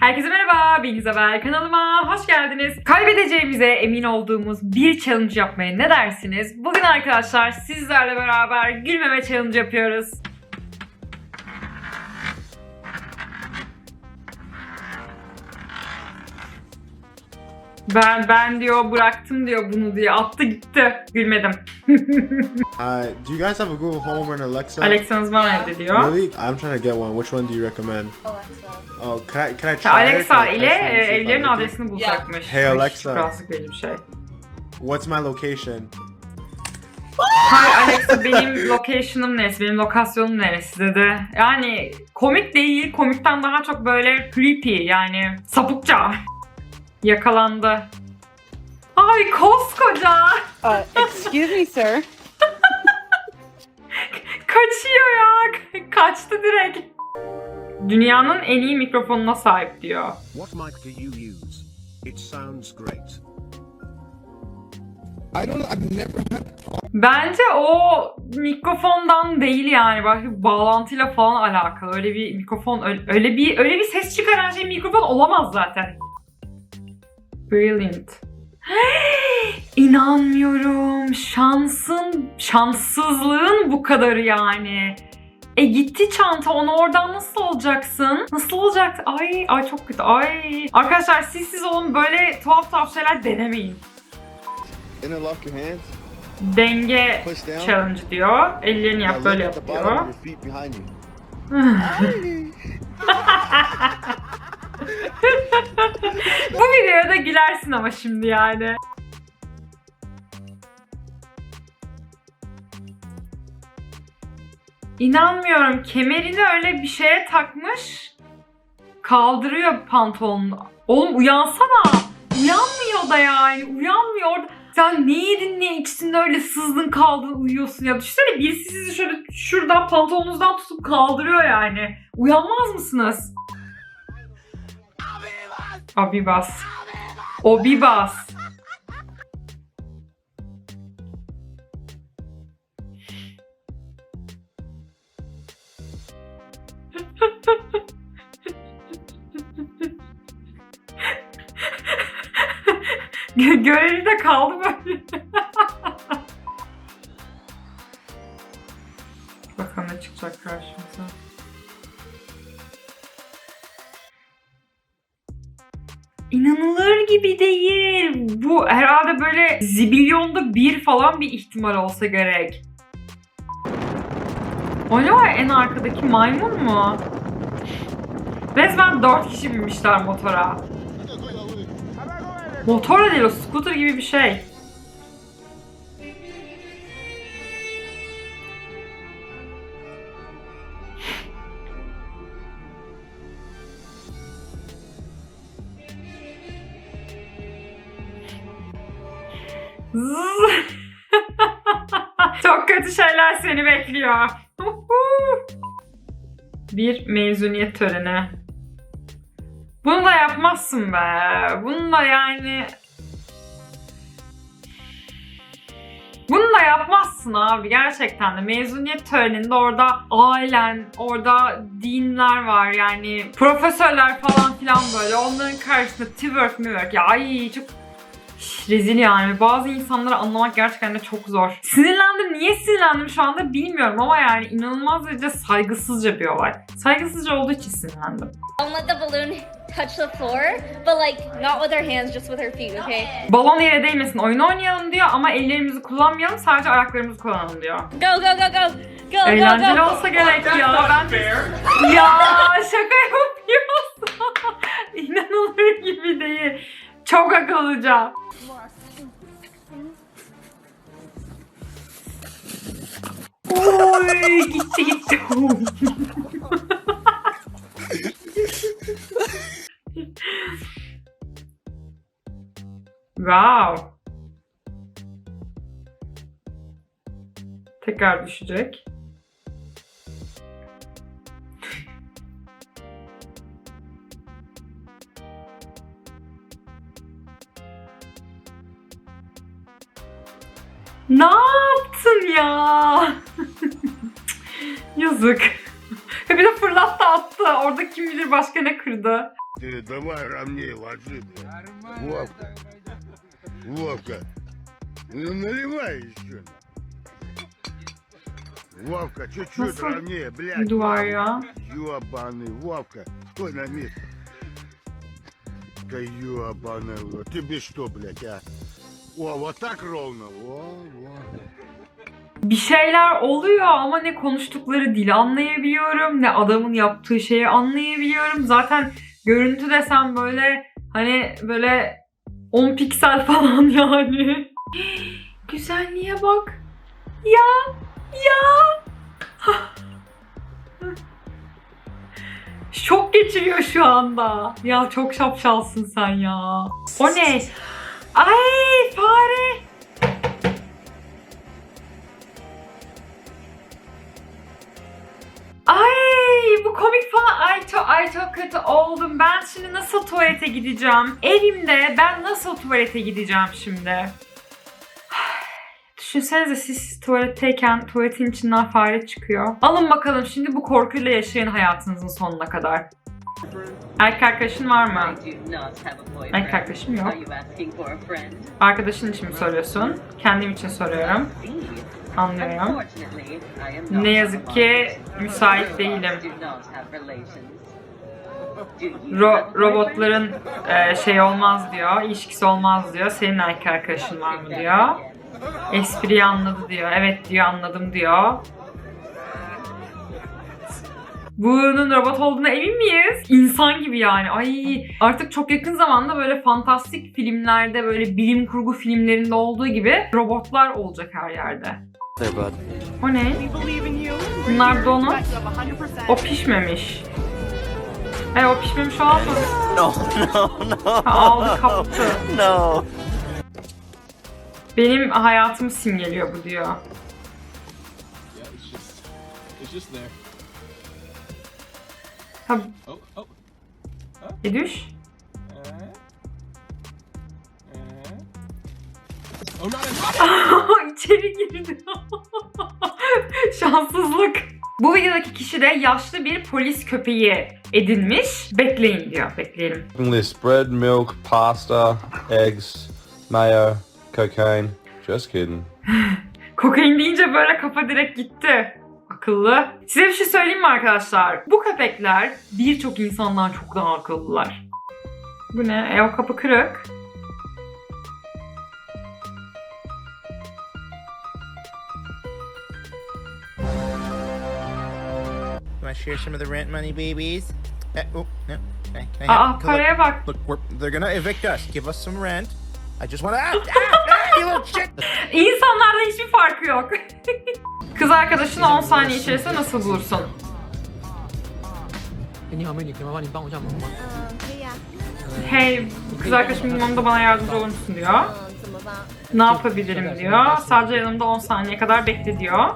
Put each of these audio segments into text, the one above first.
Herkese merhaba, ben İzabel. Kanalıma hoş geldiniz. Kaybedeceğimize emin olduğumuz bir challenge yapmaya ne dersiniz? Bugün arkadaşlar sizlerle beraber gülmeme challenge yapıyoruz. Ben ben diyor bıraktım diyor bunu diye attı gitti. Gülmedim. Uh, do you guys have a Google Home or an Alexa? Alexa'nız var evde diyor. Really? I'm trying to get one. Which one do you recommend? Alexa. Oh, can I can I try? Alexa ile evlerin adresini bulacakmış. Hey Alexa. Verici bir şey. What's my location? Hay Alexa benim location'ım neresi, benim lokasyonum neresi dedi. Yani komik değil, komikten daha çok böyle creepy yani sapıkça. Yakalandı. Ay koskoca. Uh, excuse me, sir. Kaçıyor ya. Kaçtı direkt. Dünyanın en iyi mikrofonuna sahip diyor. What mic do you use? It sounds great. I don't know. I've never had Bence o mikrofondan değil yani bak bağlantıyla falan alakalı. Öyle bir mikrofon öyle, öyle bir öyle bir ses çıkaran şey mikrofon olamaz zaten. Brilliant. İnanmıyorum. Şansın, şanssızlığın bu kadarı yani. E gitti çanta onu oradan nasıl alacaksın? Nasıl olacak? Ay ay çok kötü. Ay. Arkadaşlar siz siz olun böyle tuhaf tuhaf şeyler denemeyin. interlock your hands. Denge challenge diyor. Ellerini yap böyle yap diyor. Bu videoda gülersin ama şimdi yani. İnanmıyorum. Kemerini öyle bir şeye takmış. Kaldırıyor pantolonunu. Oğlum uyansana. Uyanmıyor da yani. Uyanmıyor. Sen ne yedin ne içtin de öyle sızdın kaldın uyuyorsun ya. Düşünsene birisi sizi şöyle şuradan pantolonunuzdan tutup kaldırıyor yani. Uyanmaz mısınız? Abibas. Obibas. Gö- Görevi de kaldı böyle. Bakalım ne çıkacak karşımıza. İnanılır gibi değil. Bu herhalde böyle zibilyonda bir falan bir ihtimal olsa gerek. Acaba en arkadaki maymun mu? Resmen 4 kişi binmişler motora. Motor değil o scooter gibi bir şey. Çok kötü şeyler seni bekliyor. Bir mezuniyet töreni. Bunu da yapmazsın be. Bunu da yani... Bunu da yapmazsın abi gerçekten de. Mezuniyet töreninde orada ailen, orada dinler var yani profesörler falan filan böyle. Onların karşısında twerk müverk. Ya ay çok Rezil yani. Bazı insanları anlamak gerçekten de çok zor. Sinirlendim. Niye sinirlendim şu anda bilmiyorum ama yani inanılmaz derece saygısızca bir olay. Saygısızca olduğu için sinirlendim. Don't let the balloon touch the floor, but like not with our hands, just with our feet, okay? Balon yere değmesin oyun oynayalım diyor ama ellerimizi kullanmayalım sadece ayaklarımızı kullanalım diyor. Go, go, go, go! Go, Eğlenceli go, go! olsa gerek ya. Ben ya şaka yapıyorsun. İnanılır gibi değil. Çok akıllıca. Oy gitti gitti. wow. Tekrar düşecek. Ne yaptın ya? Yazık. Bir de fırlattı attı. Orada kim bilir başka ne kırdı. Давай ровнее ложи, блядь. Вовка. Вовка. Ну наливай еще. Вовка, чуть-чуть Nasıl ровнее, блядь. Duvar ya. Ёбаный, Вовка. Стой на месте. Да ёбаный, в рот. что, блядь, а? О, вот так ровно. Во, во. Bir şeyler oluyor ama ne konuştukları dili anlayabiliyorum ne adamın yaptığı şeyi anlayabiliyorum. Zaten görüntü desem böyle hani böyle 10 piksel falan yani. Güzelliğe bak. Ya ya. Şok geçiriyor şu anda. Ya çok şapşalsın sen ya. O ne? Ay fare. Ay bu komik falan. Ay çok, ay çok kötü oldum. Ben şimdi nasıl tuvalete gideceğim? Evimde ben nasıl tuvalete gideceğim şimdi? Düşünsenize siz tuvaletteyken tuvaletin içinden fare çıkıyor. Alın bakalım şimdi bu korkuyla yaşayın hayatınızın sonuna kadar. Erkek arkadaşın var mı? Erkek arkadaşım yok. Arkadaşın için mi soruyorsun? Kendim için soruyorum. Anlıyorum. Ne yazık ki müsait değilim. Ro- robotların e, şey olmaz diyor, ilişkisi olmaz diyor. Senin erkek arkadaşın var mı diyor. Espriyi anladı diyor. Evet diyor anladım diyor. Bunun robot olduğuna emin miyiz? İnsan gibi yani. Ay artık çok yakın zamanda böyle fantastik filmlerde böyle bilim kurgu filmlerinde olduğu gibi robotlar olacak her yerde. O ne? Bunlar donut. O pişmemiş. E o pişmemiş o almadı. No, no, no. Ha, aldı kaptı. No. Benim hayatımı simgeliyor bu diyor. Yeah, it's just, it's just there. Ha, Oh, oh. bir düş. Oh, İçeri girdi. Şanssızlık. Bu videodaki kişi de yaşlı bir polis köpeği edinmiş. Bekleyin diyor. Bekleyelim. list bread, milk, pasta, eggs, mayo, cocaine. Just kidding. Kokain deyince böyle kafa direkt gitti. Akıllı. Size bir şey söyleyeyim mi arkadaşlar? Bu köpekler birçok insandan çok daha akıllılar. Bu ne? E o kapı kırık. Share some of the rent money, babies? Uh, oh, no. Okay, can I Aa paraya bak. Look, we're, they're gonna evict us. Give us some rent. I just want to. Ah, ah, ah, you little shit! İnsanlardan hiçbir farkı yok. Kız arkadaşını 10 saniye içerisinde nasıl bulursun? 你好，美女，可以麻烦你帮我一下忙吗？嗯，可以呀、 Hey, bu kız arkadaşım bulmamda bana yardımcı olur musun diyor. 嗯，怎么办？ Ne yapabilirim diyor. Sadece yanımda 10 saniye kadar bekle diyor.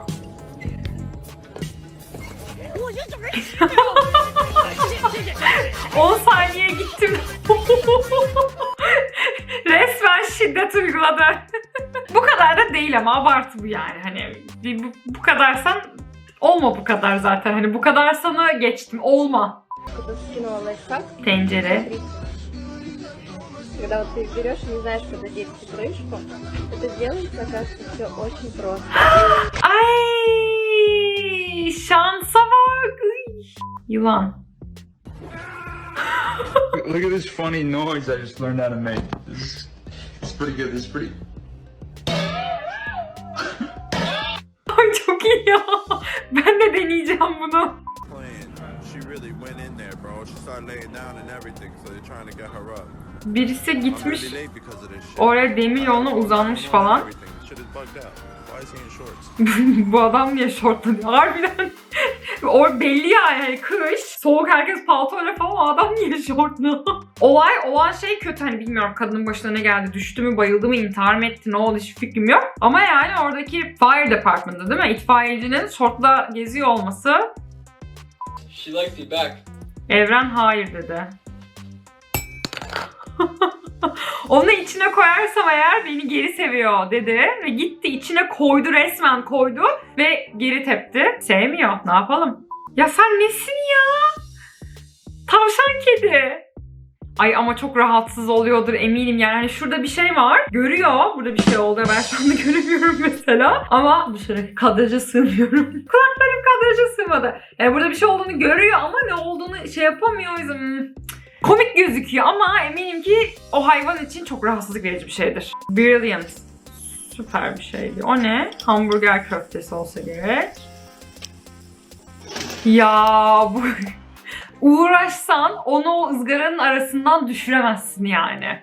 ...10 saniye gittim. Resmen şiddet uyguladı. bu kadar da değil ama abartı bu yani. Hani bir bu, bu kadarsan olma bu kadar zaten. Hani bu kadar sana geçtim. Olma. Скинула лайфхак. Tencere. Когда вот ты берешь и не знаешь, куда деть крышку, это делается, оказывается, все очень просто. Ay şansa bak. Iy. Yılan. Look at this funny noise I just learned how to make. This is it's pretty good. This is pretty. trying to get her up. Birisi gitmiş oraya demir yoluna uzanmış falan. Bu adam niye şortlanıyor? Harbiden. O belli yani hani kış. Soğuk herkes paltoyla falan. Adam niye şortlu? Olay olan şey kötü. Hani bilmiyorum kadının başına ne geldi. Düştü mü, bayıldı mı, intihar mı etti, ne oldu hiç fikrim yok. Ama yani oradaki fire department'da değil mi? İtfaiyecinin şortla geziyor olması She liked me back. Evren hayır dedi. Onu içine koyarsam eğer beni geri seviyor dedi ve gitti içine koydu resmen koydu ve geri tepti. Sevmiyor. Ne yapalım? Ya sen nesin ya? Tavşan kedi. Ay ama çok rahatsız oluyordur eminim yani. Hani şurada bir şey var. Görüyor. Burada bir şey oldu. Ben şu anda göremiyorum mesela. Ama dışarı kadraja sığmıyorum. Kulaklarım kadraja sığmadı. Yani burada bir şey olduğunu görüyor ama ne olduğunu şey yapamıyor. O yüzden hmm, komik gözüküyor ama eminim ki o hayvan için çok rahatsızlık verici bir şeydir. Brilliant. Süper bir şeydi. O ne? Hamburger köftesi olsa gerek. Ya bu uğraşsan onu o ızgaranın arasından düşüremezsin yani.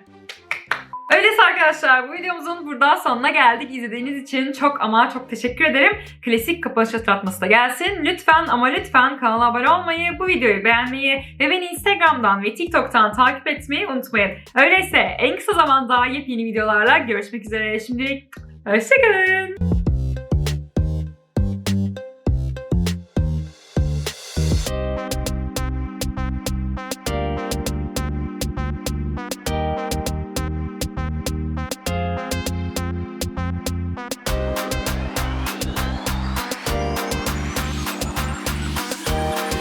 Öyleyse arkadaşlar bu videomuzun burada sonuna geldik. İzlediğiniz için çok ama çok teşekkür ederim. Klasik kapanış hatırlatması da gelsin. Lütfen ama lütfen kanala abone olmayı, bu videoyu beğenmeyi ve beni Instagram'dan ve TikTok'tan takip etmeyi unutmayın. Öyleyse en kısa zamanda yepyeni videolarla görüşmek üzere. Şimdilik hoşçakalın.